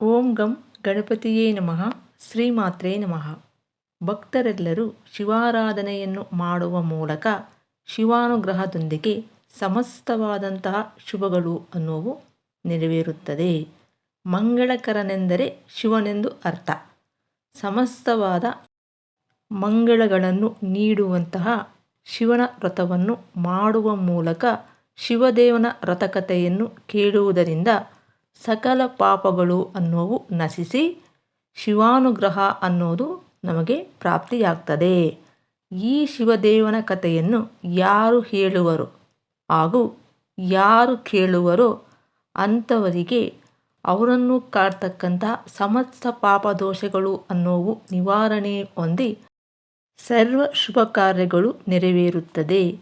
ಓಂ ಗಂ ಗಣಪತಿಯೇ ನಮಃ, ಶ್ರೀಮಾತ್ರೇ ನಮಃ. ಭಕ್ತರೆಲ್ಲರೂ ಶಿವಾರಾಧನೆಯನ್ನು ಮಾಡುವ ಮೂಲಕ ಶಿವಾನುಗ್ರಹದೊಂದಿಗೆ ಸಮಸ್ತವಾದಂತಹ ಶುಭಗಳು ಅನ್ನುವು ನೆರವೇರುತ್ತದೆ. ಮಂಗಳಕರನೆಂದರೆ ಶಿವನೆಂದು ಅರ್ಥ. ಸಮಸ್ತವಾದ ಮಂಗಳಗಳನ್ನು ನೀಡುವಂತಹ ಶಿವನ ವ್ರತವನ್ನು ಮಾಡುವ ಮೂಲಕ ಶಿವದೇವನ ವ್ರತಕಥೆಯನ್ನು ಕೇಳುವುದರಿಂದ ಸಕಲ ಪಾಪಗಳು ಅನ್ನುವು ನಶಿಸಿ ಶಿವಾನುಗ್ರಹ ಅನ್ನೋದು ನಮಗೆ ಪ್ರಾಪ್ತಿಯಾಗ್ತದೆ. ಈ ಶಿವದೇವನ ಕಥೆಯನ್ನು ಯಾರು ಹೇಳುವರು ಹಾಗೂ ಯಾರು ಕೇಳುವರೋ ಅಂಥವರಿಗೆ ಅವರನ್ನು ಕಾಡ್ತಕ್ಕಂಥ ಸಮಸ್ತ ಪಾಪದೋಷಗಳು ಅನ್ನೋವು ನಿವಾರಣೆ ಹೊಂದಿ ಸರ್ವ ಶುಭ ಕಾರ್ಯಗಳು ನೆರವೇರುತ್ತದೆ.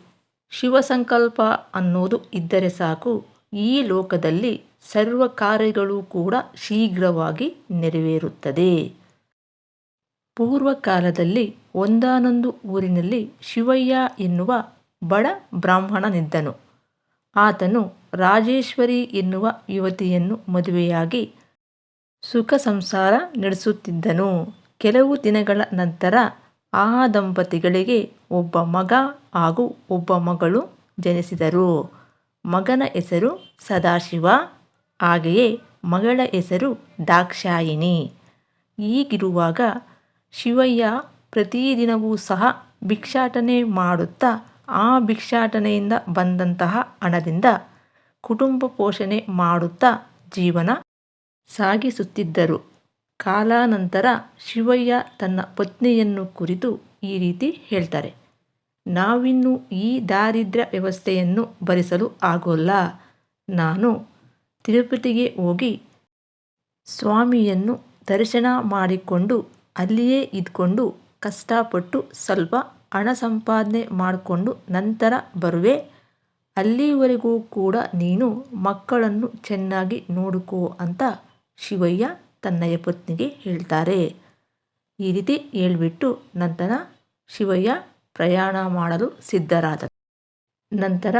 ಶಿವ ಸಂಕಲ್ಪ ಅನ್ನೋದು ಇದ್ದರೆ ಸಾಕು. ಈ ಲೋಕದಲ್ಲಿ ಸರ್ವ ಕಾರ್ಯಗಳು ಕೂಡ ಶೀಘ್ರವಾಗಿ ನೆರವೇರುತ್ತದೆ. ಪೂರ್ವಕಾಲದಲ್ಲಿ ಒಂದಾನೊಂದು ಊರಿನಲ್ಲಿ ಶಿವಯ್ಯ ಎನ್ನುವ ಬಡ ಬ್ರಾಹ್ಮಣನಿದ್ದನು ಆತನು ರಾಜೇಶ್ವರಿ ಎನ್ನುವ ಯುವತಿಯನ್ನು ಮದುವೆಯಾಗಿ ಸುಖ ಸಂಸಾರ ನಡೆಸುತ್ತಿದ್ದನು. ಕೆಲವು ದಿನಗಳ ನಂತರ ಆ ದಂಪತಿಗಳಿಗೆ ಒಬ್ಬ ಮಗ ಹಾಗೂ ಒಬ್ಬ ಮಗಳು ಜನಿಸಿದರು. ಮಗನ ಹೆಸರು ಸದಾಶಿವ. ಹಾಗೆಯೇ ಮಗಳ ಹೆಸರು ದಾಕ್ಷಾಯಿಣಿ. ಹೀಗಿರುವಾಗ ಶಿವಯ್ಯ ಪ್ರತಿದಿನವೂ ಸಹ ಭಿಕ್ಷಾಟನೆ ಮಾಡುತ್ತಾ ಆ ಭಿಕ್ಷಾಟನೆಯಿಂದ ಬಂದಂತಹ ಹಣದಿಂದ ಕುಟುಂಬ ಪೋಷಣೆ ಮಾಡುತ್ತಾ ಜೀವನ ಸಾಗಿಸುತ್ತಿದ್ದರು. ಕಾಲಾನಂತರ ಶಿವಯ್ಯ ತನ್ನ ಪತ್ನಿಯನ್ನು ಕುರಿತು ಈ ರೀತಿ ಹೇಳ್ತಾರೆ. ನಾವಿನ್ನು ಈ ದಾರಿದ್ರ್ಯ ವ್ಯವಸ್ಥೆಯನ್ನು ಭರಿಸಲು ಆಗೋಲ್ಲ. ನಾನು ತಿರುಪತಿಗೆ ಹೋಗಿ ಸ್ವಾಮಿಯನ್ನು ದರ್ಶನ ಮಾಡಿಕೊಂಡು ಅಲ್ಲಿಯೇ ಇದ್ಕೊಂಡು ಕಷ್ಟಪಟ್ಟು ಸ್ವಲ್ಪ ಹಣ ಸಂಪಾದನೆ ಮಾಡಿಕೊಂಡು ನಂತರ ಬರುವೆ. ಅಲ್ಲಿವರೆಗೂ ಕೂಡ ನೀನು ಮಕ್ಕಳನ್ನು ಚೆನ್ನಾಗಿ ನೋಡಿಕೋ ಅಂತ ಶಿವಯ್ಯ ತನ್ನಯ ಪತ್ನಿಗೆ ಹೇಳ್ತಾರೆ. ಈ ರೀತಿ ಹೇಳ್ಬಿಟ್ಟು ನಂತರ ಶಿವಯ್ಯ ಪ್ರಯಾಣ ಮಾಡಲು ಸಿದ್ಧರಾದ ನಂತರ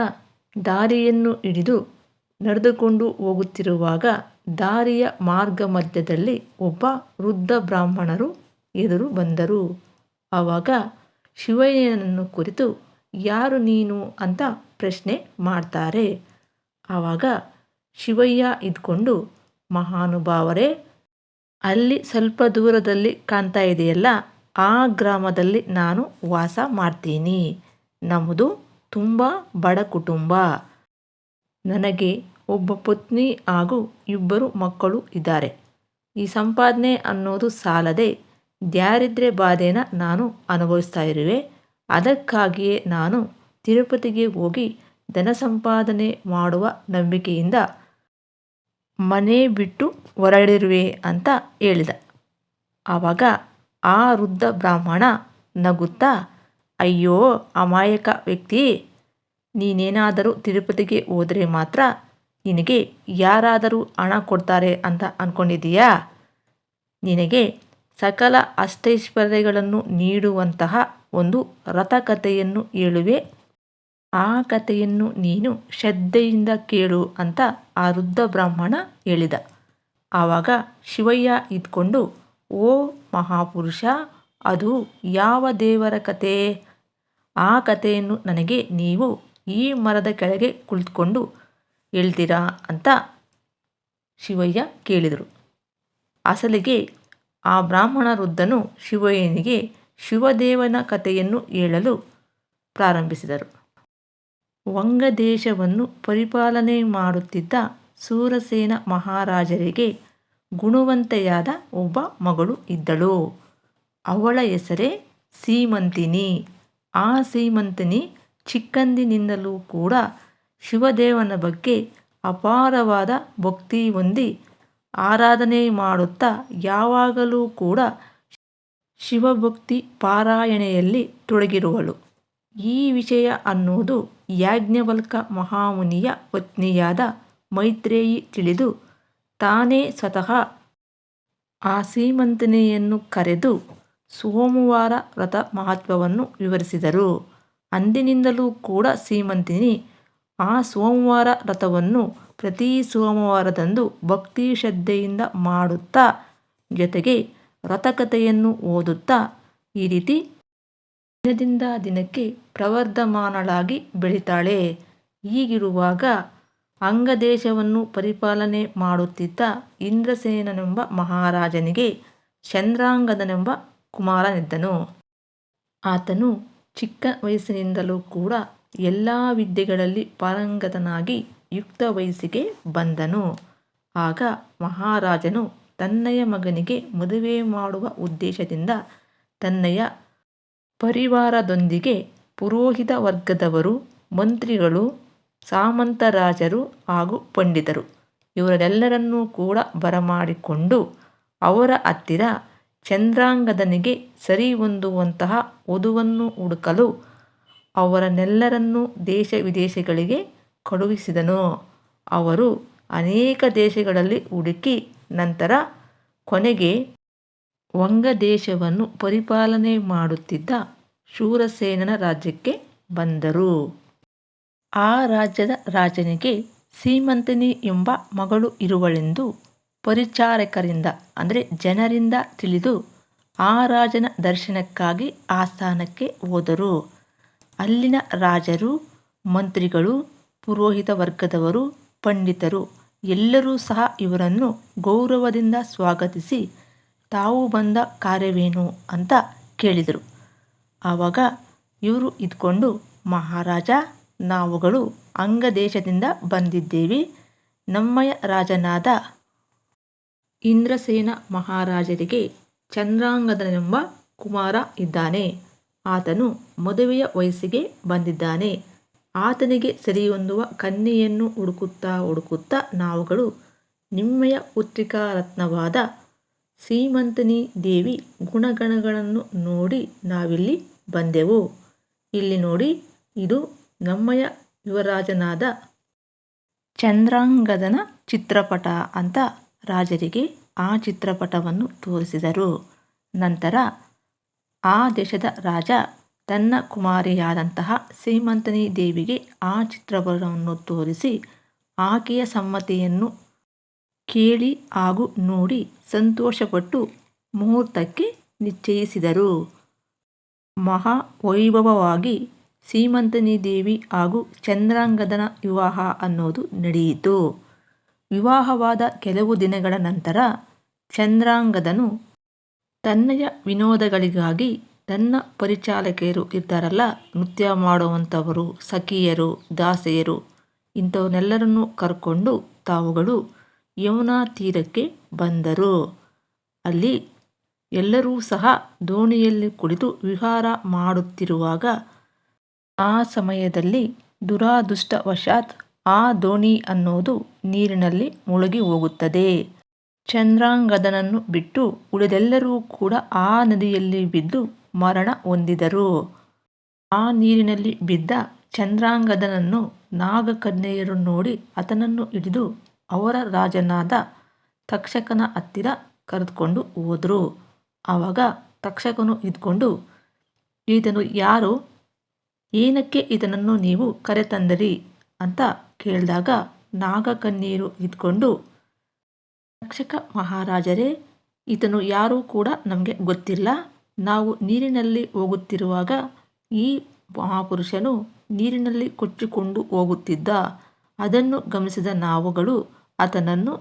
ದಾರಿಯನ್ನು ಹಿಡಿದು ನಡೆದುಕೊಂಡು ಹೋಗುತ್ತಿರುವಾಗ ದಾರಿಯ ಮಾರ್ಗ ಮಧ್ಯದಲ್ಲಿ ಒಬ್ಬ ವೃದ್ಧ ಬ್ರಾಹ್ಮಣರು ಎದುರು ಬಂದರು. ಆವಾಗ ಶಿವಯ್ಯನನ್ನು ಕುರಿತು, ಯಾರು ನೀನು? ಅಂತ ಪ್ರಶ್ನೆ ಮಾಡ್ತಾರೆ. ಆವಾಗ ಶಿವಯ್ಯ ಇದ್ಕೊಂಡು, ಮಹಾನುಭಾವರೇ, ಅಲ್ಲಿ ಸ್ವಲ್ಪ ದೂರದಲ್ಲಿ ಕಾಣ್ತಾ ಇದೆಯಲ್ಲ, ಆ ಗ್ರಾಮದಲ್ಲಿ ನಾನು ವಾಸ ಮಾಡ್ತೀನಿ. ನಮ್ಮದು ತುಂಬ ಬಡ ಕುಟುಂಬ. ನನಗೆ ಒಬ್ಬ ಪತ್ನಿ ಹಾಗೂ ಇಬ್ಬರು ಮಕ್ಕಳು ಇದ್ದಾರೆ. ಈ ಸಂಪಾದನೆ ಅನ್ನೋದು ಸಾಲದೆ ದಾರಿದ್ರ್ಯ ಬಾಧೆನ ನಾನು ಅನುಭವಿಸ್ತಾ ಇರುವೆ. ಅದಕ್ಕಾಗಿಯೇ ನಾನು ತಿರುಪತಿಗೆ ಹೋಗಿ ಧನ ಸಂಪಾದನೆ ಮಾಡುವ ನಂಬಿಕೆಯಿಂದ ಮನೆ ಬಿಟ್ಟು ಹೊರಡಿರುವೆ ಅಂತ ಹೇಳಿದ. ಆವಾಗ ಆ ವೃದ್ಧ ಬ್ರಾಹ್ಮಣ ನಗುತ್ತಾ, ಅಯ್ಯೋ, ಅಮಾಯಕ ವ್ಯಕ್ತಿ, ನೀನೇನಾದರೂ ತಿರುಪತಿಗೆ ಹೋದರೆ ಮಾತ್ರ ನಿನಗೆ ಯಾರಾದರೂ ಹಣ ಕೊಡ್ತಾರೆ ಅಂತ ಅಂದ್ಕೊಂಡಿದ್ದೀಯಾ ನಿನಗೆ ಸಕಲ ಅಷ್ಟೈಶ್ವರ್ಯಗಳನ್ನು ನೀಡುವಂತಹ ಒಂದು ರಥಕಥೆಯನ್ನು ಹೇಳುವೆ. ಆ ಕಥೆಯನ್ನು ನೀನು ಶ್ರದ್ಧೆಯಿಂದ ಕೇಳು ಅಂತ ಆ ವೃದ್ಧ ಬ್ರಾಹ್ಮಣ ಹೇಳಿದ. ಆವಾಗ ಶಿವಯ್ಯ ಇದ್ಕೊಂಡು, ಓ ಮಹಾಪುರುಷ, ಅದು ಯಾವ ದೇವರ ಕಥೆ? ಆ ಕಥೆಯನ್ನು ನನಗೆ ನೀವು ಈ ಮರದ ಕೆಳಗೆ ಕುಳಿತುಕೊಂಡು ಹೇಳ್ತೀರಾ ಅಂತ ಶಿವಯ್ಯ ಕೇಳಿದರು. ಅಸಲಿಗೆ ಆ ಬ್ರಾಹ್ಮಣ ವೃದ್ಧನು ಶಿವಯ್ಯನಿಗೆ ಶಿವದೇವನ ಕಥೆಯನ್ನು ಹೇಳಲು ಪ್ರಾರಂಭಿಸಿದರು. ವಂಗದೇಶವನ್ನು ಪರಿಪಾಲನೆ ಮಾಡುತ್ತಿದ್ದ ಸೂರಸೇನ ಮಹಾರಾಜರಿಗೆ ಗುಣವಂತೆಯಾದ ಒಬ್ಬ ಮಗಳು ಇದ್ದಳು. ಅವಳ ಹೆಸರೇ ಸೀಮಂತಿನಿ. ಆ ಸೀಮಂತಿನಿ ಚಿಕ್ಕಂದಿನಿಂದಲೂ ಕೂಡ ಶಿವದೇವನ ಬಗ್ಗೆ ಅಪಾರವಾದ ಭಕ್ತಿ ಹೊಂದಿ ಆರಾಧನೆ ಮಾಡುತ್ತಾ ಯಾವಾಗಲೂ ಕೂಡ ಶಿವಭಕ್ತಿ ಪಾರಾಯಣೆಯಲ್ಲಿ ತೊಡಗಿರುವಳು. ಈ ವಿಷಯ ಅನ್ನುವುದು ಯಾಜ್ಞವಲ್ಕ ಮಹಾಮುನಿಯ ಪತ್ನಿಯಾದ ಮೈತ್ರೇಯಿ ತಿಳಿದು ತಾನೇ ಸ್ವತಃ ಆ ಸೀಮಂತನೆಯನ್ನು ಕರೆದು ಸೋಮವಾರ ವ್ರತ ಮಹತ್ವವನ್ನು ವಿವರಿಸಿದರು. ಅಂದಿನಿಂದಲೂ ಕೂಡ ಸೀಮಂತಿನಿ ಆ ಸೋಮವಾರ ರಥವನ್ನು ಪ್ರತಿ ಸೋಮವಾರದಂದು ಭಕ್ತಿ ಶ್ರದ್ಧೆಯಿಂದ ಮಾಡುತ್ತಾ, ಜೊತೆಗೆ ವ್ರತಕಥೆಯನ್ನು ಓದುತ್ತಾ ಈ ರೀತಿ ದಿನದಿಂದ ದಿನಕ್ಕೆ ಪ್ರವರ್ಧಮಾನಳಾಗಿ ಬೆಳಿತಾಳೆ. ಹೀಗಿರುವಾಗ ಅಂಗದೇಶವನ್ನು ಪರಿಪಾಲನೆ ಮಾಡುತ್ತಿದ್ದ ಇಂದ್ರಸೇನನೆಂಬ ಮಹಾರಾಜನಿಗೆ ಚಂದ್ರಾಂಗದನೆಂಬ ಕುಮಾರನಿದ್ದನು. ಆತನು ಚಿಕ್ಕ ವಯಸ್ಸಿನಿಂದಲೂ ಕೂಡ ಎಲ್ಲ ವಿದ್ಯೆಗಳಲ್ಲಿ ಪಾರಂಗತನಾಗಿ ಯುಕ್ತ ವಯಸ್ಸಿಗೆ ಬಂದನು. ಆಗ ಮಹಾರಾಜನು ತನ್ನಯ ಮಗನಿಗೆ ಮದುವೆ ಮಾಡುವ ಉದ್ದೇಶದಿಂದ ತನ್ನಯ ಪರಿವಾರದೊಂದಿಗೆ ಪುರೋಹಿತ ವರ್ಗದವರು, ಮಂತ್ರಿಗಳು ಸಾಮಂತರಾಜರು ಹಾಗೂ ಪಂಡಿತರು ಇವರೆಲ್ಲರನ್ನೂ ಕೂಡ ಬರಮಾಡಿಕೊಂಡು ಅವರ ಹತ್ತಿರ ಚಂದ್ರಾಂಗದನಿಗೆ ಸರಿ ಹೊಂದುವಂತಹ ವಧುವನ್ನು ಹುಡುಕಲು ಅವರನ್ನೆಲ್ಲರನ್ನೂ ದೇಶ ವಿದೇಶಗಳಿಗೆ ಕಳುಹಿಸಿದನು. ಅವರು ಅನೇಕ ದೇಶಗಳಲ್ಲಿ ಹುಡುಕಿ ನಂತರ ಕೊನೆಗೆ ವಂಗದೇಶವನ್ನು ಪರಿಪಾಲನೆ ಮಾಡುತ್ತಿದ್ದ ಶೂರಸೇನನ ರಾಜ್ಯಕ್ಕೆ ಬಂದರು. ಆ ರಾಜ್ಯದ ರಾಜನಿಗೆ ಸೀಮಂತಿನಿ ಎಂಬ ಮಗಳು ಇರುವಳೆಂದು ಪರಿಚಾರಕರಿಂದ, ಅಂದರೆ ಜನರಿಂದ ತಿಳಿದು ಆ ರಾಜನ ದರ್ಶನಕ್ಕಾಗಿ ಆಸ್ಥಾನಕ್ಕೆ ಹೋದರು. ಅಲ್ಲಿನ ರಾಜರು, ಮಂತ್ರಿಗಳು, ಪುರೋಹಿತ ವರ್ಗದವರು, ಪಂಡಿತರು ಎಲ್ಲರೂ ಸಹ ಇವರನ್ನು ಗೌರವದಿಂದ ಸ್ವಾಗತಿಸಿ, ತಾವು ಬಂದ ಕಾರ್ಯವೇನು ಅಂತ ಕೇಳಿದರು. ಆವಾಗ ಇವರು ಇದ್ಕೊಂಡು, ಮಹಾರಾಜ, ನಾವುಗಳು ಅಂಗದೇಶದಿಂದ ಬಂದಿದ್ದೇವೆ. ನಮ್ಮಯ ರಾಜನಾದ ಇಂದ್ರಸೇನ ಮಹಾರಾಜರಿಗೆ ಚಂದ್ರಾಂಗದನೆಂಬ ಕುಮಾರ ಇದ್ದಾನೆ. ಆತನು ಮದುವೆಯ ವಯಸ್ಸಿಗೆ ಬಂದಿದ್ದಾನೆ. ಆತನಿಗೆ ಸರಿಹೊಂದುವ ಕನ್ಯೆಯನ್ನು ಹುಡುಕುತ್ತಾ ಹುಡುಕುತ್ತಾ ನಾವುಗಳು ನಿಮ್ಮೆಯ ಪುತ್ರಿಕಾ ರತ್ನವಾದ ಸೀಮಂತನಿ ದೇವಿ ಗುಣಗಣಗಳನ್ನು ನೋಡಿ ನಾವಿಲ್ಲಿ ಬಂದೆವು. ಇಲ್ಲಿ ನೋಡಿ, ಇದು ನಮ್ಮಯ ಯುವರಾಜನಾದ ಚಂದ್ರಾಂಗದನ ಚಿತ್ರಪಟ ಅಂತ ರಾಜರಿಗೆ ಆ ಚಿತ್ರಪಟವನ್ನು ತೋರಿಸಿದರು. ನಂತರ ಆ ದೇಶದ ರಾಜ ತನ್ನ ಕುಮಾರಿಯಾದಂತಹ ಸೀಮಂತನಿ ದೇವಿಗೆ ಆ ಚಿತ್ರಪಟವನ್ನು ತೋರಿಸಿ ಆಕೆಯ ಸಮ್ಮತಿಯನ್ನು ಕೇಳಿ ಹಾಗೂ ನೋಡಿ ಸಂತೋಷಪಟ್ಟು ಮುಹೂರ್ತಕ್ಕೆ ನಿಶ್ಚಯಿಸಿದರು. ಮಹಾ ವೈಭವವಾಗಿ ಸೀಮಂತನಿ ದೇವಿ ಹಾಗೂ ಚಂದ್ರಾಂಗದನ ವಿವಾಹ ಅನ್ನೋದು ನಡೆಯಿತು. ವಿವಾಹವಾದ ಕೆಲವು ದಿನಗಳ ನಂತರ ಚಂದ್ರಾಂಗದನು ತನ್ನಯ ವಿನೋದಗಳಿಗಾಗಿ ತನ್ನ ಪರಿಚಾಲಕಿಯರು ಇರ್ತಾರಲ್ಲ ನೃತ್ಯ ಮಾಡುವಂಥವರು, ಸಖಿಯರು, ದಾಸೆಯರು, ಇಂಥವನ್ನೆಲ್ಲರನ್ನು ಕರ್ಕೊಂಡು ತಾವುಗಳು ಯಮುನಾ ತೀರಕ್ಕೆ ಬಂದರು. ಅಲ್ಲಿ ಎಲ್ಲರೂ ಸಹ ದೋಣಿಯಲ್ಲಿ ಕುಳಿತು ವಿಹಾರ ಮಾಡುತ್ತಿರುವಾಗ, ಆ ಸಮಯದಲ್ಲಿ ದುರಾದೃಷ್ಟವಶಾತ್ ಆ ದೋಣಿ ಅನ್ನೋದು ನೀರಿನಲ್ಲಿ ಮುಳುಗಿ ಹೋಗುತ್ತದೆ. ಚಂದ್ರಾಂಗದನನ್ನು ಬಿಟ್ಟು ಉಳಿದೆಲ್ಲರೂ ಕೂಡ ಆ ನದಿಯಲ್ಲಿ ಬಿದ್ದು ಮರಣ ಹೊಂದಿದರು. ಆ ನೀರಿನಲ್ಲಿ ಬಿದ್ದ ಚಂದ್ರಾಂಗದನನ್ನು ನಾಗಕನ್ಯೆಯರು ನೋಡಿ ಆತನನ್ನು ಹಿಡಿದು ಅವರ ರಾಜನಾದ ತಕ್ಷಕನ ಹತ್ತಿರ ಕರೆದುಕೊಂಡು ಹೋದರು. ಆವಾಗ ತಕ್ಷಕನು ಇದ್ಕೊಂಡು ಈತನು ಯಾರು? ಏನಕ್ಕೆ ಇದನನ್ನು ನೀವು ಕರೆತಂದಿರಿ? ಅಂತ ಕೇಳಿದಾಗ ನಾಗಕನ್ಯರು ಇದ್ಕೊಂಡು ತಕ್ಷಕ ಮಹಾರಾಜರೇ, ಈತನು ಯಾರೂ ಕೂಡ ನಮಗೆ ಗೊತ್ತಿಲ್ಲ. ನಾವು ನೀರಿನಲ್ಲಿ ಹೋಗುತ್ತಿರುವಾಗ ಈ ಮಹಾಪುರುಷನು ನೀರಿನಲ್ಲಿ ಕೊಚ್ಚಿಕೊಂಡು ಹೋಗುತ್ತಿದ್ದ. ಅದನ್ನು ಗಮನಿಸಿದ ನಾವುಗಳು, ಆತನನ್ನು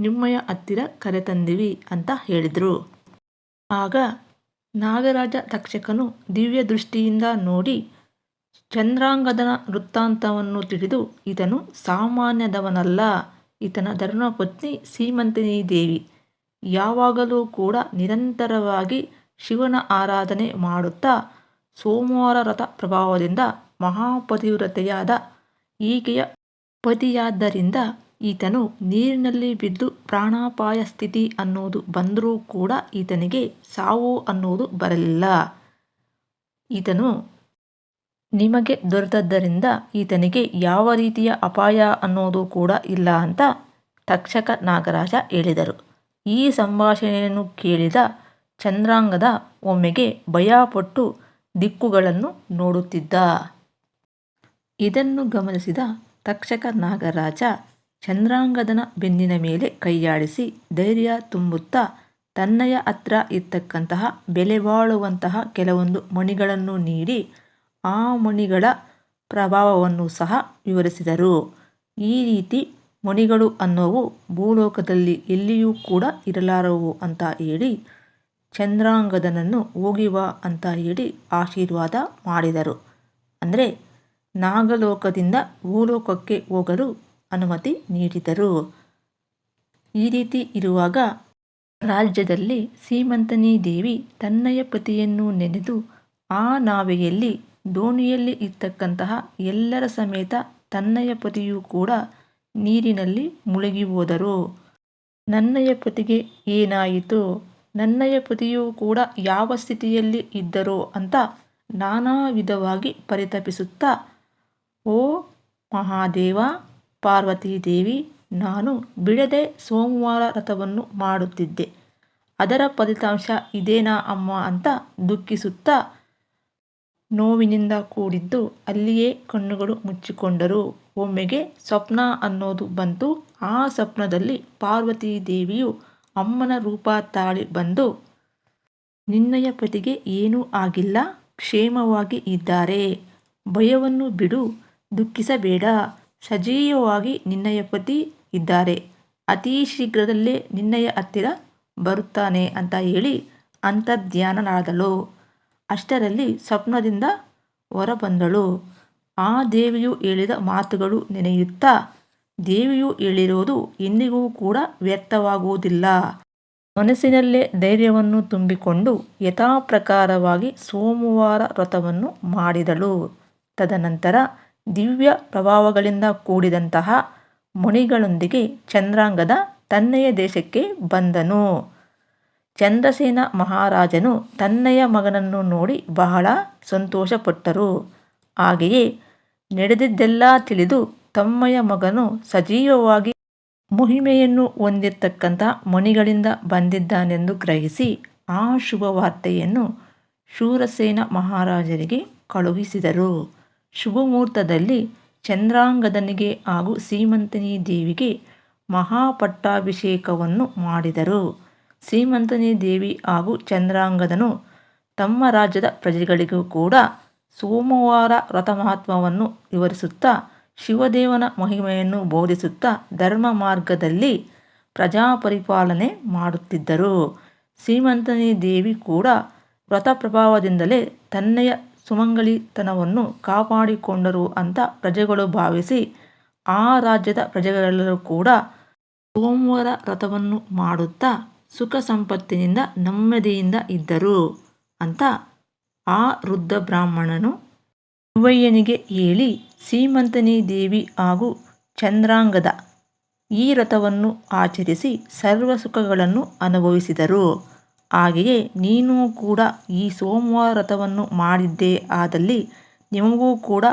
ನಿಮ್ಮಯ ಹತ್ತಿರ ಕರೆತಂದಿವಿ ಅಂತ ಹೇಳಿದರು. ಆಗ ನಾಗರಾಜ ತಕ್ಷಕನು ದಿವ್ಯ ದೃಷ್ಟಿಯಿಂದ ನೋಡಿ ಚಂದ್ರಾಂಗದನ ವೃತ್ತಾಂತವನ್ನು ತಿಳಿದು ಇದನ್ನು ಸಾಮಾನ್ಯದವನಲ್ಲ ಈತನ ಧರ್ಮಪತ್ನಿ ಸೀಮಂತಿನಿ ದೇವಿ ಯಾವಾಗಲೂ ಕೂಡ ನಿರಂತರವಾಗಿ ಶಿವನ ಆರಾಧನೆ ಮಾಡುತ್ತಾ ಸೋಮವಾರ ರಥ ಪ್ರಭಾವದಿಂದ ಮಹಾಪತಿವ್ರತೆಯಾದ ಈಕೆಯ ಪತಿಯಾದ್ದರಿಂದ ಈತನು ನೀರಿನಲ್ಲಿ ಬಿದ್ದು ಪ್ರಾಣಾಪಾಯ ಸ್ಥಿತಿ ಅನ್ನೋದು ಬಂದರೂ ಕೂಡ ಈತನಿಗೆ ಸಾವು ಅನ್ನೋದು ಬರಲಿಲ್ಲ. ಈತನು ನಿಮಗೆ ದೊರೆತದ್ದರಿಂದ ಈತನಿಗೆ ಯಾವ ರೀತಿಯ ಅಪಾಯ ಅನ್ನೋದು ಕೂಡ ಇಲ್ಲ ಅಂತ ತಕ್ಷಕ ನಾಗರಾಜ ಹೇಳಿದರು. ಈ ಸಂಭಾಷಣೆಯನ್ನು ಕೇಳಿದ ಚಂದ್ರಾಂಗದ ಒಮ್ಮೆಗೆ ಭಯಪಟ್ಟು ದಿಕ್ಕುಗಳನ್ನು ನೋಡುತ್ತಿದ್ದ. ಇದನ್ನು ಗಮನಿಸಿದ ತಕ್ಷಕ ನಾಗರಾಜ ಚಂದ್ರಾಂಗದನ ಬೆನ್ನಿನ ಮೇಲೆ ಕೈಯಾಡಿಸಿ ಧೈರ್ಯ ತುಂಬುತ್ತಾ ತನ್ನಯ ಹತ್ರ ಇರ್ತಕ್ಕಂತಹ ಬೆಲೆ ಕೆಲವೊಂದು ಮಣಿಗಳನ್ನು ನೀಡಿ ಆ ಮಣಿಗಳ ಪ್ರಭಾವವನ್ನು ಸಹ ವಿವರಿಸಿದರು. ಈ ರೀತಿ ಮಣಿಗಳು ಅನ್ನೋವು ಭೂಲೋಕದಲ್ಲಿ ಎಲ್ಲಿಯೂ ಕೂಡ ಇರಲಾರವು ಅಂತ ಹೇಳಿ ಚಂದ್ರಾಂಗದನನ್ನು ಹೋಗಿವಾ ಅಂತ ಹೇಳಿ ಆಶೀರ್ವಾದ ಮಾಡಿದರು. ಅಂದರೆ ನಾಗಲೋಕದಿಂದ ಭೂಲೋಕಕ್ಕೆ ಹೋಗಲು ಅನುಮತಿ ನೀಡಿದರು. ಈ ರೀತಿ ಇರುವಾಗ ರಾಜ್ಯದಲ್ಲಿ ಸೀಮಂತನಿ ದೇವಿ ತನ್ನಯ ಪತಿಯನ್ನು ನೆನೆದು ಆ ನಾವೆಯಲ್ಲಿ ದೋಣಿಯಲ್ಲಿ ಇರ್ತಕ್ಕಂತಹ ಎಲ್ಲರ ಸಮೇತ ತನ್ನಯ ಪತಿಯೂ ಕೂಡ ನೀರಿನಲ್ಲಿ ಮುಳುಗಿ ಹೋದರು. ನನ್ನಯ ಪತಿಗೆ ಏನಾಯಿತು? ನನ್ನಯ ಪತಿಯೂ ಕೂಡ ಯಾವ ಸ್ಥಿತಿಯಲ್ಲಿ ಇದ್ದರೋ ಅಂತ ನಾನಾ ವಿಧವಾಗಿ ಪರಿತಪಿಸುತ್ತಾ, ಓ ಮಹಾದೇವ ಪಾರ್ವತೀದೇವಿ ನಾನು ಬಿಡದೆ ಸೋಮವಾರ ರಥವನ್ನು ಮಾಡುತ್ತಿದ್ದೆ. ಅದರ ಫಲಿತಾಂಶ ಇದೇನಾ ಅಮ್ಮ ಅಂತ ದುಃಖಿಸುತ್ತಾ ನೋವಿನಿಂದ ಕೂಡಿದ್ದು ಅಲ್ಲಿಯೇ ಕಣ್ಣುಗಳು ಮುಚ್ಚಿಕೊಂಡರು. ಒಮ್ಮೆಗೆ ಸ್ವಪ್ನ ಅನ್ನೋದು ಬಂತು. ಆ ಸ್ವಪ್ನದಲ್ಲಿ ಪಾರ್ವತೀ ದೇವಿಯು ಅಮ್ಮನ ರೂಪ ತಾಳಿ ಬಂದು, ನಿನ್ನಯ ಪತಿಗೆ ಏನೂ ಆಗಿಲ್ಲ, ಕ್ಷೇಮವಾಗಿ ಇದ್ದಾರೆ. ಭಯವನ್ನು ಬಿಡು, ದುಃಖಿಸಬೇಡ. ಸಜೀವವಾಗಿ ನಿನ್ನಯ ಪತಿ ಇದ್ದಾರೆ. ಅತಿ ಶೀಘ್ರದಲ್ಲೇ ನಿನ್ನಯ ಹತ್ತಿರ ಬರುತ್ತಾನೆ ಅಂತ ಹೇಳಿ ಅಂತರ್ಧ್ಯಾನನಾದಳು. ಅಷ್ಟರಲ್ಲಿ ಸ್ವಪ್ನದಿಂದ ಹೊರಬಂದಳು. ಆ ದೇವಿಯು ಹೇಳಿದ ಮಾತುಗಳು ನೆನೆಯುತ್ತಾ, ದೇವಿಯು ಹೇಳಿರೋದು ಇಂದಿಗೂ ಕೂಡ ವ್ಯರ್ಥವಾಗುವುದಿಲ್ಲ. ಮನಸ್ಸಿನಲ್ಲೇ ಧೈರ್ಯವನ್ನು ತುಂಬಿಕೊಂಡು ಯಥಾಪ್ರಕಾರವಾಗಿ ಸೋಮವಾರ ವ್ರತವನ್ನು ಮಾಡಿದಳು. ತದನಂತರ ದಿವ್ಯ ಪ್ರಭಾವಗಳಿಂದ ಕೂಡಿದಂತಹ ಮುನಿಗಳೊಂದಿಗೆ ಚಂದ್ರಾಂಗದ ತನ್ನೆಯ ದೇಶಕ್ಕೆ ಬಂದನು. ಚಂದ್ರಸೇನ ಮಹಾರಾಜನು ತನ್ನಯ ಮಗನನ್ನು ನೋಡಿ ಬಹಳ ಸಂತೋಷಪಟ್ಟರು. ಹಾಗೆಯೇ ನಡೆದಿದ್ದೆಲ್ಲ ತಿಳಿದು ತಮ್ಮಯ ಮಗನು ಸಜೀವವಾಗಿ ಮಹಿಮೆಯನ್ನು ಹೊಂದಿರತಕ್ಕಂಥ ಮಣಿಗಳಿಂದ ಬಂದಿದ್ದಾನೆಂದು ಗ್ರಹಿಸಿ ಆ ಶುಭವಾರ್ತೆಯನ್ನು ಶೂರಸೇನ ಮಹಾರಾಜರಿಗೆ ಕಳುಹಿಸಿದರು. ಶುಭ ಮುಹೂರ್ತದಲ್ಲಿ ಚಂದ್ರಾಂಗದನಿಗೆ ಹಾಗೂ ಸೀಮಂತಿನಿ ದೇವಿಗೆ ಮಹಾಪಟ್ಟಾಭಿಷೇಕವನ್ನು ಮಾಡಿದರು. ಸೀಮಂತನಿ ದೇವಿ ಹಾಗೂ ಚಂದ್ರಾಂಗದನು ತಮ್ಮ ರಾಜ್ಯದ ಪ್ರಜೆಗಳಿಗೂ ಕೂಡ ಸೋಮವಾರ ವ್ರತ ಮಹತ್ವವನ್ನು ವಿವರಿಸುತ್ತಾ, ಶಿವದೇವನ ಮಹಿಮೆಯನ್ನು ಬೋಧಿಸುತ್ತಾ ಧರ್ಮ ಮಾರ್ಗದಲ್ಲಿ ಪ್ರಜಾಪರಿಪಾಲನೆ ಮಾಡುತ್ತಿದ್ದರು. ಸೀಮಂತನಿ ದೇವಿ ಕೂಡ ವ್ರತ ಪ್ರಭಾವದಿಂದಲೇ ತನ್ನೆಯ ಸುಮಂಗಲಿತನವನ್ನು ಕಾಪಾಡಿಕೊಂಡರು ಅಂತ ಪ್ರಜೆಗಳು ಭಾವಿಸಿ, ಆ ರಾಜ್ಯದ ಪ್ರಜೆಗಳೆಲ್ಲರೂ ಕೂಡ ಸೋಮವಾರ ವ್ರತವನ್ನು ಮಾಡುತ್ತಾ ಸುಖ ಸಂಪತ್ತಿನಿಂದ ನೆಮ್ಮದಿಯಿಂದ ಇದ್ದರು ಅಂತ ಆ ವೃದ್ಧ ಬ್ರಾಹ್ಮಣನು ಯುವಯ್ಯನಿಗೆ ಹೇಳಿ ಸೀಮಂತನಿ ದೇವಿ ಹಾಗೂ ಚಂದ್ರಾಂಗದ ಈ ರಥವನ್ನು ಆಚರಿಸಿ ಸರ್ವ ಸುಖಗಳನ್ನು ಅನುಭವಿಸಿದರು. ಹಾಗೆಯೇ ನೀನು ಕೂಡ ಈ ಸೋಮವಾರ ರಥವನ್ನು ಮಾಡಿದ್ದೇ ಆದಲ್ಲಿ ನಿಮಗೂ ಕೂಡ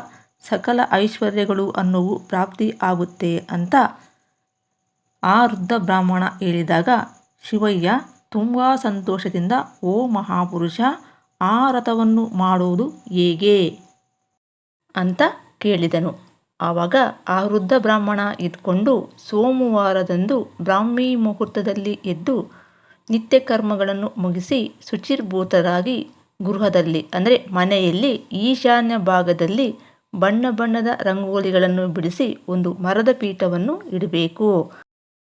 ಸಕಲ ಐಶ್ವರ್ಯಗಳು ಅನ್ನುವು ಪ್ರಾಪ್ತಿ ಆಗುತ್ತೆ ಅಂತ ಆ ವೃದ್ಧ ಬ್ರಾಹ್ಮಣ ಹೇಳಿದಾಗ ಶಿವಯ್ಯ ತುಂಬ ಸಂತೋಷದಿಂದ, ಓ ಮಹಾಪುರುಷ, ಆ ರಥವನ್ನು ಮಾಡುವುದು ಹೇಗೆ? ಅಂತ ಕೇಳಿದನು. ಆವಾಗ ಆ ವೃದ್ಧ ಬ್ರಾಹ್ಮಣ ಇದ್ಕೊಂಡು ಸೋಮವಾರದಂದು ಬ್ರಾಹ್ಮಿ ಮುಹೂರ್ತದಲ್ಲಿ ಎದ್ದು ನಿತ್ಯ ಕರ್ಮಗಳನ್ನು ಮುಗಿಸಿ ಶುಚಿರ್ಭೂತರಾಗಿ ಗೃಹದಲ್ಲಿ, ಅಂದರೆ ಮನೆಯಲ್ಲಿ ಈಶಾನ್ಯ ಭಾಗದಲ್ಲಿ ಬಣ್ಣ ಬಣ್ಣದ ರಂಗೋಲಿಗಳನ್ನು ಬಿಡಿಸಿ ಒಂದು ಮರದ ಪೀಠವನ್ನು ಇಡಬೇಕು.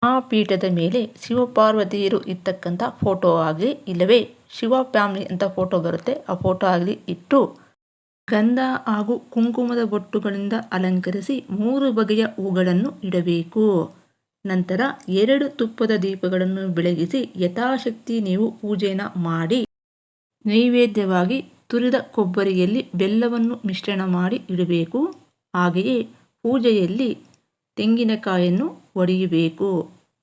ಆ ಪೀಠದ ಮೇಲೆ ಶಿವಪಾರ್ವತಿಯರು ಇರ್ತಕ್ಕಂಥ ಫೋಟೋ ಆಗಲಿ ಇಲ್ಲವೇ? ಶಿವ ಫ್ಯಾಮಿಲಿ ಅಂತ ಫೋಟೋ ಬರುತ್ತೆ. ಆ ಫೋಟೋ ಆಗಲಿ ಇಟ್ಟು ಗಂಧ ಹಾಗೂ ಕುಂಕುಮದ ಬೊಟ್ಟುಗಳಿಂದ ಅಲಂಕರಿಸಿ ಮೂರು ಬಗೆಯ ಹೂಗಳನ್ನು ಇಡಬೇಕು. ನಂತರ ಎರಡು ತುಪ್ಪದ ದೀಪಗಳನ್ನು ಬೆಳಗಿಸಿ ಯಥಾಶಕ್ತಿ ನೀವು ಪೂಜೆಯನ್ನು ಮಾಡಿ ನೈವೇದ್ಯವಾಗಿ ತುರಿದ ಕೊಬ್ಬರಿಯಲ್ಲಿ ಬೆಲ್ಲವನ್ನು ಮಿಶ್ರಣ ಮಾಡಿ ಇಡಬೇಕು. ಹಾಗೆಯೇ ಪೂಜೆಯಲ್ಲಿ ತೆಂಗಿನಕಾಯನ್ನು ಒಡೆಯಬೇಕು.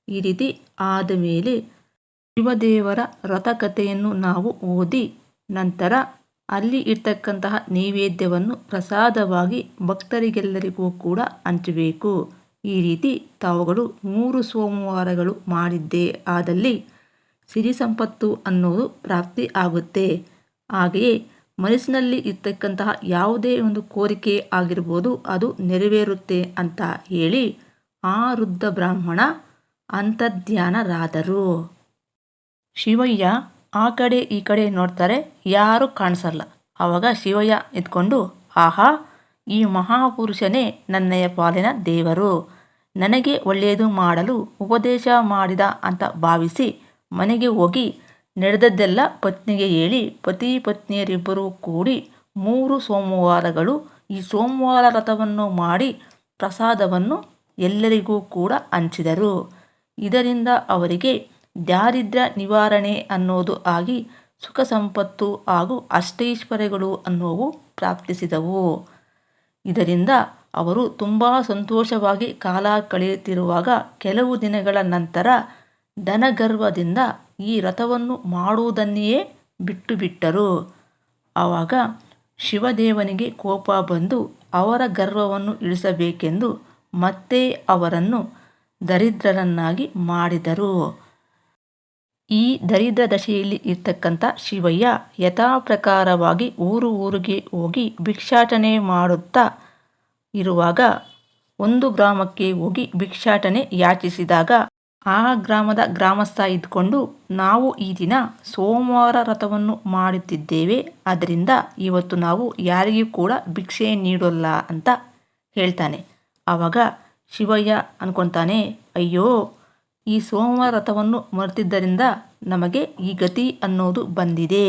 ಈ ರೀತಿ ಆದ ಮೇಲೆ ಶಿವದೇವರ ರಥಕಥೆಯನ್ನು ನಾವು ಓದಿ ನಂತರ ಅಲ್ಲಿ ಇರ್ತಕ್ಕಂತಹ ನೈವೇದ್ಯವನ್ನು ಪ್ರಸಾದವಾಗಿ ಭಕ್ತರಿಗೆಲ್ಲರಿಗೂ ಕೂಡ ಹಂಚಬೇಕು. ಈ ರೀತಿ ತಾವುಗಳು ಮೂರು ಸೋಮವಾರಗಳು ಮಾಡಿದ್ದೇ ಆದಲ್ಲಿ ಸಿರಿ ಸಂಪತ್ತು ಅನ್ನೋದು ಪ್ರಾಪ್ತಿ ಆಗುತ್ತೆ. ಹಾಗೆಯೇ ಮನಸ್ಸಿನಲ್ಲಿ ಇರ್ತಕ್ಕಂತಹ ಯಾವುದೇ ಒಂದು ಕೋರಿಕೆ ಆಗಿರ್ಬೋದು ಅದು ನೆರವೇರುತ್ತೆ ಅಂತ ಹೇಳಿ ಆ ವೃದ್ಧ ಬ್ರಾಹ್ಮಣ ಅಂತರ್ಧ್ಯಾನರಾದರು. ಶಿವಯ್ಯ ಆ ಕಡೆ ಈ ಕಡೆ ನೋಡ್ತಾರೆ, ಯಾರೂ ಕಾಣಿಸಲ್ಲ ಆವಾಗ ಶಿವಯ್ಯ ಎತ್ಕೊಂಡು, ಆಹಾ, ಈ ಮಹಾಪುರುಷನೇ ನನ್ನಯ ಪಾಲಿನ ದೇವರು. ನನಗೆ ಒಳ್ಳೆಯದು ಮಾಡಲು ಉಪದೇಶ ಮಾಡಿದ ಅಂತ ಭಾವಿಸಿ ಮನೆಗೆ ಹೋಗಿ ನಡೆದದ್ದೆಲ್ಲ ಪತ್ನಿಗೆ ಹೇಳಿ, ಪತಿ ಪತ್ನಿಯರಿಬ್ಬರೂ ಕೂಡಿ ಮೂರು ಸೋಮವಾರಗಳು ಈ ಸೋಮವಾರ ರಥವನ್ನು ಮಾಡಿ ಪ್ರಸಾದವನ್ನು ಎಲ್ಲರಿಗೂ ಕೂಡ ಹಂಚಿದರು. ಇದರಿಂದ ಅವರಿಗೆ ದಾರಿದ್ರ್ಯ ನಿವಾರಣೆ ಅನ್ನೋದು ಆಗಿ ಸುಖ ಸಂಪತ್ತು ಹಾಗೂ ಅಷ್ಟೈಶ್ವರ್ಯಗಳು ಅನ್ನೋವು ಪ್ರಾಪ್ತಿಸಿದವು. ಇದರಿಂದ ಅವರು ತುಂಬ ಸಂತೋಷವಾಗಿ ಕಾಲ ಕಳೆಯುತ್ತಿರುವಾಗ ಕೆಲವು ದಿನಗಳ ನಂತರ ಧನಗರ್ವದಿಂದ ಈ ರಥವನ್ನು ಮಾಡುವುದನ್ನೆಯೇ ಬಿಟ್ಟು ಬಿಟ್ಟರು ಆವಾಗ ಶಿವದೇವನಿಗೆ ಕೋಪ ಬಂದು ಅವರ ಗರ್ವವನ್ನು ಇಳಿಸಬೇಕೆಂದು ಮತ್ತೆ ಅವರನ್ನು ದರಿದ್ರರನ್ನಾಗಿ ಮಾಡಿದರು. ಈ ದರಿದ್ರ ದಶೆಯಲ್ಲಿ ಇರ್ತಕ್ಕಂಥ ಶಿವಯ್ಯ ಯಥಾಪ್ರಕಾರವಾಗಿ ಊರು ಊರಿಗೆ ಹೋಗಿ ಭಿಕ್ಷಾಟನೆ ಮಾಡುತ್ತಾ ಇರುವಾಗ ಒಂದು ಗ್ರಾಮಕ್ಕೆ ಹೋಗಿ ಭಿಕ್ಷಾಟನೆ ಯಾಚಿಸಿದಾಗ ಆ ಗ್ರಾಮದ ಗ್ರಾಮಸ್ಥ ಇದ್ಕೊಂಡು ನಾವು ಈ ದಿನ ಸೋಮವಾರ ರಥವನ್ನು ಮಾಡುತ್ತಿದ್ದೇವೆ ಅದರಿಂದ ಇವತ್ತು ನಾವು ಯಾರಿಗೂ ಕೂಡ ಭಿಕ್ಷೆ ನೀಡೋಲ್ಲ ಅಂತ ಹೇಳ್ತಾನೆ. ಆವಾಗ ಶಿವಯ್ಯ ಅನ್ಕೊತಾನೆ, ಅಯ್ಯೋ, ಈ ಸೋಮವಾರ ರಥವನ್ನು ಮರೆತಿದ್ದರಿಂದ ನಮಗೆ ಈ ಗತಿ ಅನ್ನೋದು ಬಂದಿದೆ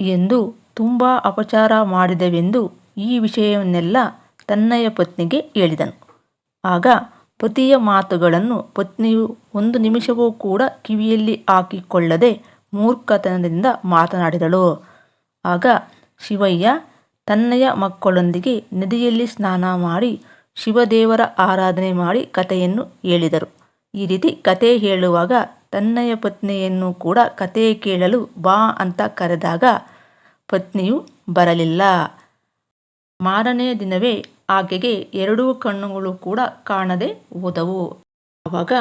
ಎಂದು ತುಂಬ ಅಪಚಾರ ಮಾಡಿದೆವೆಂದು ಈ ವಿಷಯವನ್ನೆಲ್ಲ ತನ್ನಯ ಪತ್ನಿಗೆ ಹೇಳಿದನು. ಆಗ ಪತಿಯ ಮಾತುಗಳನ್ನು ಪತ್ನಿಯು ಒಂದು ನಿಮಿಷವೂ ಕೂಡ ಕಿವಿಯಲ್ಲಿ ಹಾಕಿಕೊಳ್ಳದೆ ಮೂರ್ಖತನದಿಂದ ಮಾತನಾಡಿದಳು. ಆಗ ಶಿವಯ್ಯ ತನ್ನಯ ಮಕ್ಕಳೊಂದಿಗೆ ನದಿಯಲ್ಲಿ ಸ್ನಾನ ಮಾಡಿ ಶಿವದೇವರ ಆರಾಧನೆ ಮಾಡಿ ಕಥೆಯನ್ನು ಹೇಳಿದರು. ಈ ರೀತಿ ಕತೆ ಹೇಳುವಾಗ ತನ್ನಯ ಪತ್ನಿಯನ್ನು ಕೂಡ ಕತೆ ಕೇಳಲು ಬಾ ಅಂತ ಕರೆದಾಗ ಪತ್ನಿಯು ಬರಲಿಲ್ಲ. ಮಾರನೇ ದಿನವೇ ಆಕೆಗೆ ಎರಡೂ ಕಣ್ಣುಗಳು ಕೂಡ ಕಾಣದೆ ಹೋದವು. ಆವಾಗ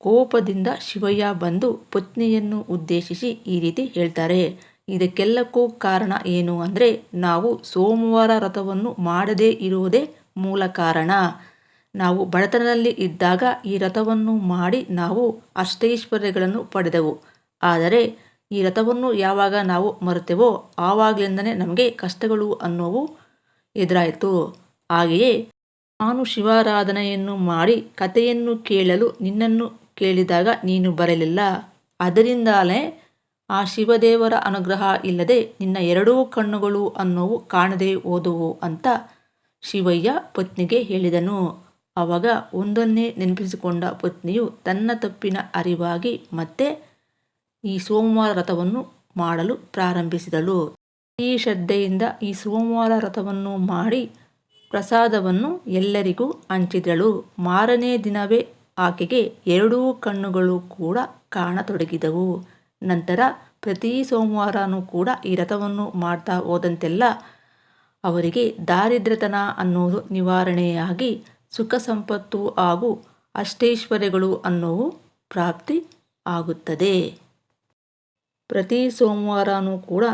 ಕೋಪದಿಂದ ಶಿವಯ್ಯ ಬಂದು ಪತ್ನಿಯನ್ನು ಉದ್ದೇಶಿಸಿ ಈ ರೀತಿ ಹೇಳ್ತಾರೆ. ಇದಕ್ಕೆಲ್ಲಕ್ಕೂ ಕಾರಣ ಏನು ಅಂದರೆ ನಾವು ಸೋಮವಾರ ರಥವನ್ನು ಮಾಡದೇ ಇರುವುದೇ ಮೂಲ ಕಾರಣ. ನಾವು ಬಡತನದಲ್ಲಿ ಇದ್ದಾಗ ಈ ರಥವನ್ನು ಮಾಡಿ ನಾವು ಅಷ್ಟೈಶ್ವರ್ಯಗಳನ್ನು ಪಡೆದೆವು. ಆದರೆ ಈ ರಥವನ್ನು ಯಾವಾಗ ನಾವು ಮರೆತೆವೋ ಆವಾಗಲಿಂದನೇ ನಮಗೆ ಕಷ್ಟಗಳು ಅನ್ನೋವು ಎದುರಾಯಿತು. ಹಾಗೆಯೇ ನಾನು ಶಿವಾರಾಧನೆಯನ್ನು ಮಾಡಿ ಕಥೆಯನ್ನು ಕೇಳಲು ನಿನ್ನನ್ನು ಕೇಳಿದಾಗ ನೀನು ಬರಲಿಲ್ಲ. ಅದರಿಂದಲೇ ಆ ಶಿವದೇವರ ಅನುಗ್ರಹ ಇಲ್ಲದೆ ನಿನ್ನ ಎರಡೂ ಕಣ್ಣುಗಳು ಅನ್ನೋವು ಕಾಣದೇ ಓದುವು ಅಂತ ಶಿವಯ್ಯ ಪತ್ನಿಗೆ ಹೇಳಿದನು. ಆವಾಗ ಒಂದನ್ನೇ ನೆನಪಿಸಿಕೊಂಡ ಪತ್ನಿಯು ತನ್ನ ತಪ್ಪಿನ ಅರಿವಾಗಿ ಮತ್ತೆ ಈ ಸೋಮವಾರ ರಥವನ್ನು ಮಾಡಲು ಪ್ರಾರಂಭಿಸಿದಳು. ಈ ಶ್ರದ್ಧೆಯಿಂದ ಈ ಸೋಮವಾರ ರಥವನ್ನು ಮಾಡಿ ಪ್ರಸಾದವನ್ನು ಎಲ್ಲರಿಗೂ ಹಂಚಿದಳು. ಮಾರನೇ ದಿನವೇ ಆಕೆಗೆ ಎರಡೂ ಕಣ್ಣುಗಳು ಕೂಡ ಕಾಣತೊಡಗಿದವು. ನಂತರ ಪ್ರತಿ ಸೋಮವಾರನೂ ಕೂಡ ಈ ರಥವನ್ನು ಮಾಡ್ತಾ ಹೋದಂತೆಲ್ಲ ಅವರಿಗೆ ದಾರಿದ್ರ್ಯತನ ಅನ್ನೋದು ನಿವಾರಣೆಯಾಗಿ ಸುಖ ಸಂಪತ್ತು ಹಾಗೂ ಅಷ್ಟೇಶ್ವರ್ಯಗಳು ಅನ್ನೋವು ಪ್ರಾಪ್ತಿ ಆಗುತ್ತದೆ. ಪ್ರತಿ ಸೋಮವಾರನೂ ಕೂಡ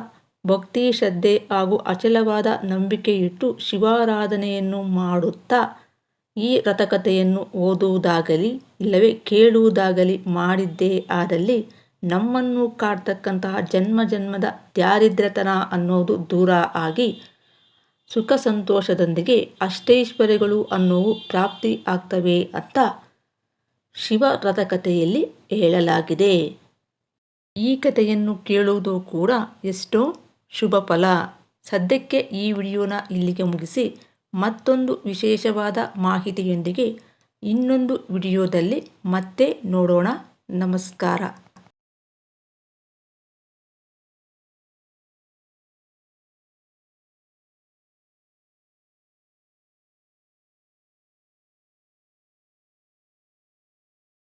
ಭಕ್ತಿ, ಶ್ರದ್ಧೆ ಹಾಗೂ ಅಚಲವಾದ ನಂಬಿಕೆಯಿಟ್ಟು ಶಿವಾರಾಧನೆಯನ್ನು ಮಾಡುತ್ತಾ ಈ ರಥಕಥೆಯನ್ನು ಓದುವುದಾಗಲಿ, ಇಲ್ಲವೇ ಕೇಳುವುದಾಗಲಿ ಮಾಡಿದ್ದೇ ಆದಲ್ಲಿ ನಮ್ಮನ್ನು ಕಾಡ್ತಕ್ಕಂತಹ ಜನ್ಮ ಜನ್ಮದ ದಾರಿದ್ರ್ಯತನ ಅನ್ನೋದು ದೂರ ಆಗಿ ಸುಖ ಸಂತೋಷದೊಂದಿಗೆ ಅಷ್ಟೈಶ್ವರ್ಯಗಳು ಅನ್ನೋವು ಪ್ರಾಪ್ತಿ ಆಗ್ತವೆ ಅಂತ ಶಿವ ರಥಕಥೆಯಲ್ಲಿ ಹೇಳಲಾಗಿದೆ. ಈ ಕಥೆಯನ್ನು ಕೇಳುವುದು ಕೂಡ ಎಷ್ಟೋ ಶುಭ ಫಲ. ಸದ್ಯಕ್ಕೆ ಈ ವಿಡಿಯೋನ ಇಲ್ಲಿಗೆ ಮುಗಿಸಿ ಮತ್ತೊಂದು ವಿಶೇಷವಾದ ಮಾಹಿತಿಯೊಂದಿಗೆ ಇನ್ನೊಂದು ವಿಡಿಯೋದಲ್ಲಿ ಮತ್ತೆ ನೋಡೋಣ. ನಮಸ್ಕಾರ.